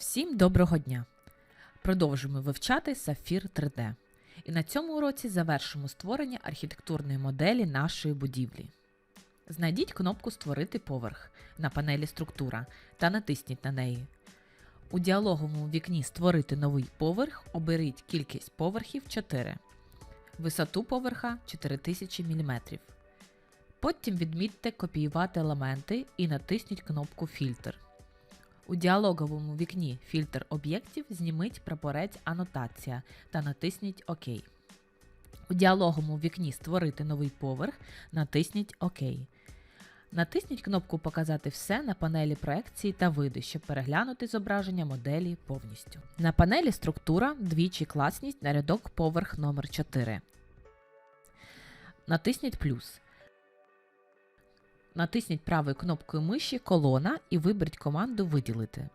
Всім доброго дня! Продовжуємо вивчати Сафір 3D. І на цьому уроці завершимо створення архітектурної моделі нашої будівлі. Знайдіть кнопку Створити поверх на панелі Структура та натисніть на неї. У діалоговому вікні Створити новий поверх оберіть кількість поверхів 4, висоту поверха 4000 мм. Потім відмітьте Копіювати елементи і натисніть кнопку Фільтр. У діалоговому вікні Фільтр об'єктів зніміть прапорець Анотація та натисніть ОК. У діалоговому вікні Створити новий поверх натисніть ОК. Натисніть кнопку Показати все на панелі проекції та види, щоб переглянути зображення моделі повністю. На панелі Структура двічі класніть на рядок поверх номер 4 Натисніть плюс. Натисніть правою кнопкою миші колона і виберіть команду Виділити.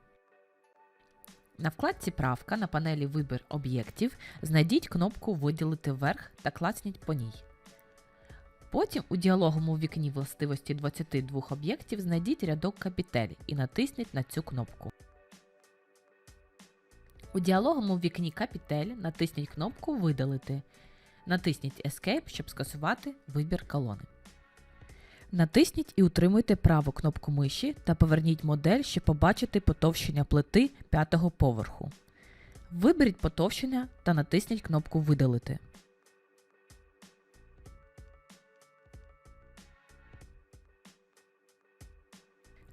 На вкладці Правка на панелі Вибір об'єктів знайдіть кнопку Виділити вверх та клацніть по ній. Потім у діалоговому вікні властивості 22 об'єктів знайдіть рядок Капітель і натисніть на цю кнопку. У діалоговому вікні Капітель натисніть кнопку Видалити. Натисніть Escape, щоб скасувати вибір колони. Натисніть і утримуйте праву кнопку миші та поверніть модель, щоб побачити потовщення плити п'ятого поверху. Виберіть потовщення та натисніть кнопку Видалити.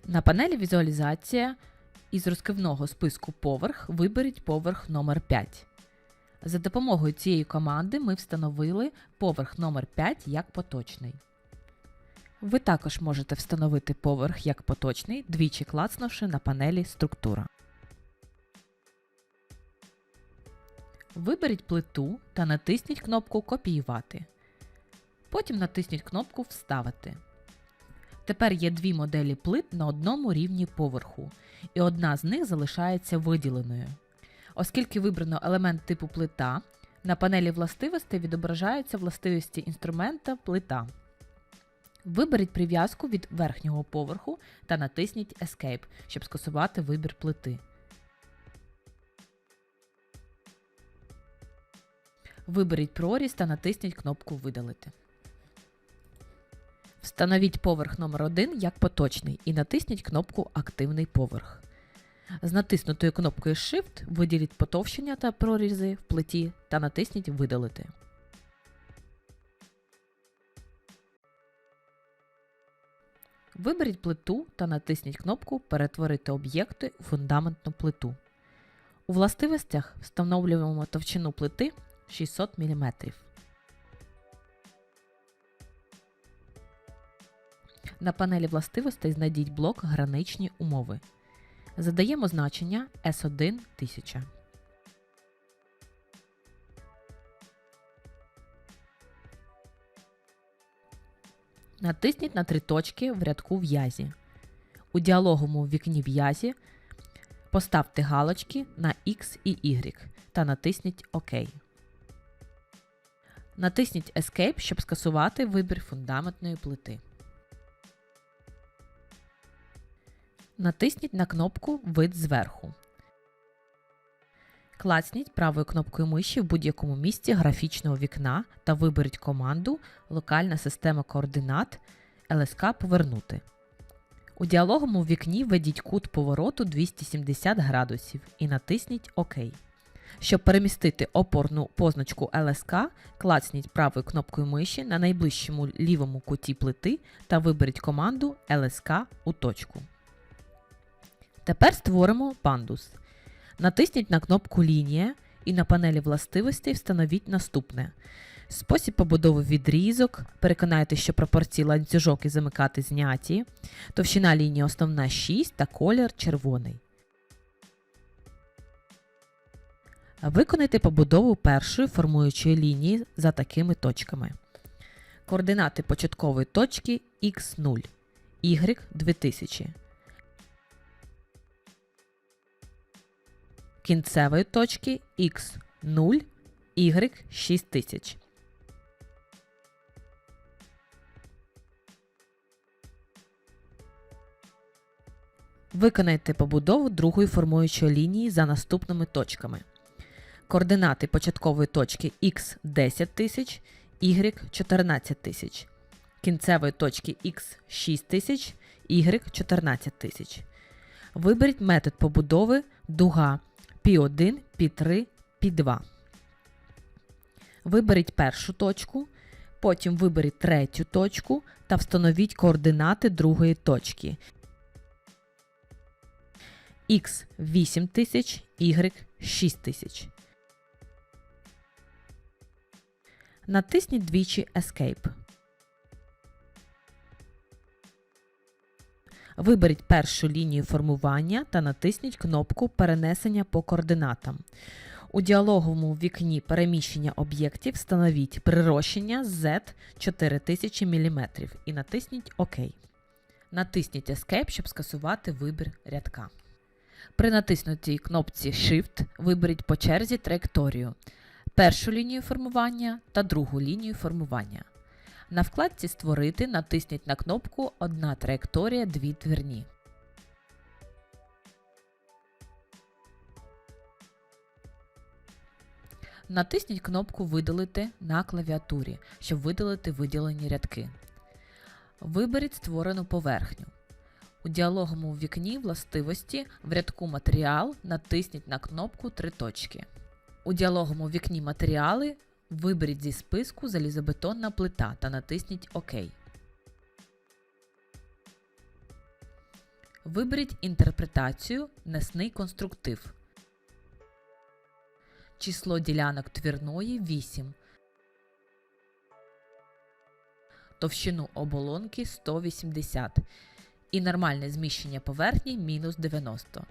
На панелі Візуалізація із розкривного списку поверх виберіть поверх номер 5 За допомогою цієї команди ми встановили поверх номер 5 як поточний. Ви також можете встановити поверх як поточний, двічі клацнувши на панелі Структура. Виберіть плиту та натисніть кнопку Копіювати. Потім натисніть кнопку Вставити. Тепер є дві моделі плит на одному рівні поверху, і одна з них залишається виділеною. Оскільки вибрано елемент типу плита, на панелі властивостей відображаються властивості інструмента плита. Виберіть прив'язку від верхнього поверху та натисніть Escape, щоб скасувати вибір плити. Виберіть проріз та натисніть кнопку Видалити. Встановіть поверх номер 1 як поточний і натисніть кнопку Активний поверх. З натиснутою кнопкою Shift виділіть потовщення та прорізи в плиті та натисніть Видалити. Виберіть плиту та натисніть кнопку Перетворити об'єкти у фундаментну плиту. У властивостях встановлюємо товщину плити 600 мм. На панелі властивостей знайдіть блок Граничні умови. Задаємо значення S1 1000. Натисніть на три точки в рядку в'язі. У діалоговому вікні в'язі поставте галочки на X і Y та натисніть ОК. Натисніть Escape, щоб скасувати вибір фундаментної плити. Натисніть на кнопку Вид зверху. Клацніть правою кнопкою миші в будь-якому місці графічного вікна та виберіть команду Локальна система координат ЛСК Повернути. У діалоговому вікні введіть кут повороту 270 градусів і натисніть ОК. Щоб перемістити опорну позначку ЛСК, клацніть правою кнопкою миші на найближчому лівому куті плити та виберіть команду ЛСК у точку. Тепер створимо пандус. Натисніть на кнопку Лінія і на панелі властивостей встановіть наступне: спосіб побудови відрізок. Переконайте, що пропорції ланцюжок і замикати зняті, товщина лінії основна 6 та колір червоний. Виконайте побудову першої формуючої лінії за такими точками. Координати початкової точки Х0, Y2000. Кінцевої точки x0, y 6000. Виконайте побудову другої формуючої лінії за наступними точками. Координати початкової точки x 10 тисяч, y 14 тисяч. Кінцевої точки x 6 тисяч, y 14 тисяч. Виберіть метод побудови дуга пі 1 пі 3 пі 2 Виберіть першу точку. Потім виберіть третю точку та встановіть координати другої точки x 8000, y 6000. Натисніть двічі Escape. Виберіть першу лінію формування та натисніть кнопку Перенесення по координатам. У діалоговому вікні переміщення об'єктів встановіть прирощення Z 4000 мм і натисніть ОК. Натисніть Escape, щоб скасувати вибір рядка. При натиснутій кнопці Shift виберіть по черзі траєкторію, першу лінію формування та другу лінію формування. На вкладці Створити натисніть на кнопку Одна траєкторія, дві дверні. Натисніть кнопку Видалити на клавіатурі, щоб видалити виділені рядки. Виберіть створену поверхню. У діалоговому вікні властивості в рядку Матеріал натисніть на кнопку Три точки. У діалоговому вікні Матеріали виберіть зі списку залізобетонна плита та натисніть ОК. Виберіть інтерпретацію Несний конструктив. Число ділянок твірної 8. Товщину оболонки 180 і нормальне зміщення поверхні мінус 90.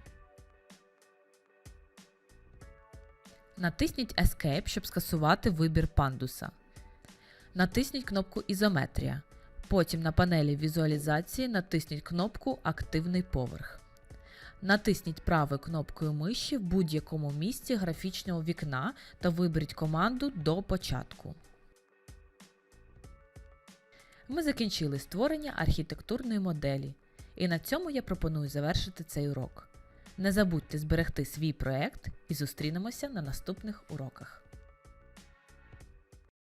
Натисніть Escape, щоб скасувати вибір пандуса. Натисніть кнопку Ізометрія. Потім на панелі візуалізації натисніть кнопку Активний поверх. Натисніть правою кнопкою миші в будь-якому місці графічного вікна та виберіть команду до початку. Ми закінчили створення архітектурної моделі. І на цьому я пропоную завершити цей урок. Не забудьте зберегти свій проект і зустрінемося на наступних уроках.